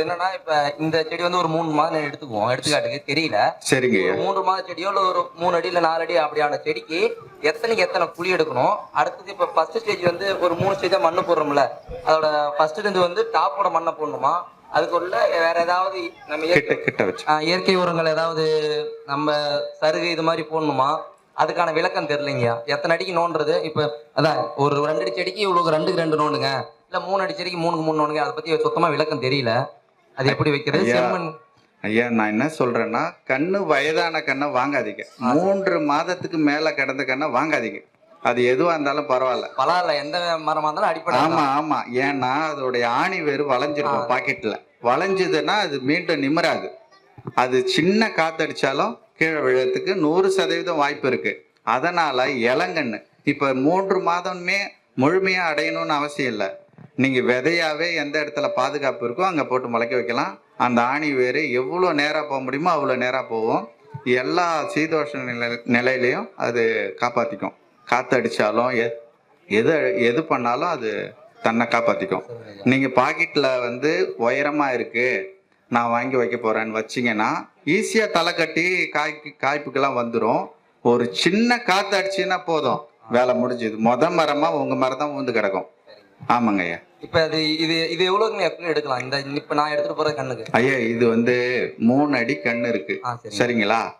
ஒரு என்னன்னா இப்ப இந்த செடி வந்து ஒரு மூணு மாதம் எடுத்துக்குவோம். எடுத்துக்காட்டுக்கு தெரியல. சரிங்க. மூன்று மாத செடியோ இல்ல ஒரு மூணு அடி இல்ல நாலு அடி அப்படியான செடிக்கு எத்தனைக்கு எத்தனை குழி எடுக்கணும்? அடுத்தது இப்ப ஃபர்ஸ்ட் ஸ்டேஜ் வந்து ஒரு மூணு ஸ்டேஜா மண்ணு போடுறோம்ல. அதோட ஃபர்ஸ்ட் இது வந்து டாப்போட மண்ணை போடணுமா? அதுக்குள்ள வேற ஏதாவது நம்ம இயற்கை உரங்கள் ஏதாவது நம்ம சருகு இது மாதிரி போடணுமா? அதுக்கான விளக்கம் தெரியலைங்கய்யா எத்தனை அடிக்கு நோண்டுறது? இப்ப அதான் ஒரு ரெண்டு அடி செடிக்கு இவ்வளவு ரெண்டுக்கு ரெண்டு நோண்டுங்க. இல்ல மூணு அடி செடிக்கு மூணுக்கு மூணு நோண்டுங்க. அதை பத்தி சுத்தமா விளக்கம் தெரியல. அது எப்படி வைக்கிறது? ஐயா. செம்மண். ஐயா நான் என்ன சொல்றேன்னா கண்ணு வயதான கண்ணை வாங்காதீங்க. மூன்று மாதத்துக்கு மேல கிடந்த கண்ணை வாங்காதீங்க. அது எதுவா இருந்தாலும் பரவாயில்ல. பலால எந்த மரமா இருந்தாலும் அடிப்படை ஆமா ஆமா. ஏன்னா அதோடைய ஆணி வேறு வளைஞ்சிருக்கும் பாக்கெட்ல. வளைஞ்சதுன்னா அது மீண்டும் நிமிராது. அது சின்ன காத்தடிச்சாலும் கீழே விழறதுக்கு நூறு சதவீதம் வாய்ப்பு இருக்கு. அதனால இளங்கண்ணு இப்ப மூன்று மாதமே முழுமையா அடையணும்னு அவசியம் இல்லை. நீங்கள் விதையாகவே எந்த இடத்துல பாதுகாப்பு இருக்கோ அங்கே போட்டு முளைக்க வைக்கலாம். அந்த ஆணி வேறு எவ்வளோ நேராக போக முடியுமோ அவ்வளோ நேராக போகும். எல்லா சீதோஷ நிலை நிலையிலையும் அது காப்பாற்றிக்கும் காற்றடித்தாலும் எ- எது எது பண்ணாலும் அது தன்னை காப்பாற்றிக்கும் நீங்கள் பாக்கெட்டில் வந்து உயரமாக இருக்குது நான் வாங்கி வைக்க போகிறேன்னு வச்சீங்கன்னா ஈஸியாக தலை கட்டி காய்க்கு காய்ப்புக்கெல்லாம் வந்துடும் ஒரு சின்ன காற்று அடிச்சுன்னா போதும். வேலை முடிஞ்சுது. மொத மரமாக உங்கள் மரம் தான் ஊந்து கிடக்கும். ஆமாங்க ஐயா. இப்ப அது இது இது எவ்வளவுங்க? எப்படி எடுக்கலாம்? இந்த இப்ப நான் எடுத்துட்டு போற கண்ணுக்கு. ஐயா இது வந்து மூணு அடி கண்ணு இருக்கு. ஆ சரிங்களா?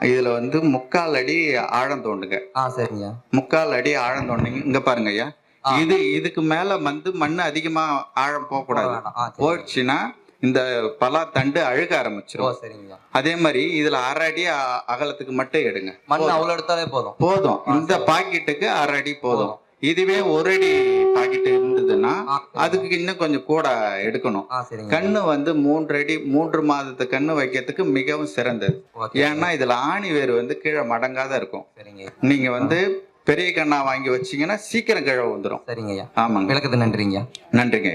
இதுல வந்து முக்கால் அடி ஆழம் தோண்டுங்க. ஆ சரிங்க. முக்கால் அடி ஆழம் தோண்டிங்க. இங்க பாருங்க ஐயா. ஆ. இது இதுக்கு மேல வந்து மண் அதிகமா ஆழம் போக கூடாது வேணாம். ஆ சரி. போயிடுச்சுன்னா இந்த பலா தண்டு அழுக ஓ ஆரம்பிச்சிடும் சரிங்க. அதே மாதிரி இதுல அரை அடி அ- அகலத்துக்கு மட்டும் எடுங்க. மண் அவ்வளவு எடுத்தாலே போதும். போதும். இந்த பாக்கெட்டுக்கு அரை அடி போதும். இதுவே ஒரு அடி பாக்கெட் இருந்ததுன்னா அதுக்கு இன்னும் கொஞ்சம் கூட எடுக்கணும். கண்ணு வந்து மூன்று அடி மூன்று மாதத்து கண்ணு வைக்கிறதுக்கு மிகவும் சிறந்தது. ஏன்னா இதுல ஆணி வேர் வந்து கீழே மடங்காத இருக்கும். நீங்க வந்து பெரிய கண்ணா வாங்கி வச்சீங்கன்னா சீக்கிரம் கீழே வந்துடும் சரிங்க ஐயா. ஆமாங்க. விளக்கத்து நன்றிங்க நன்றிங்க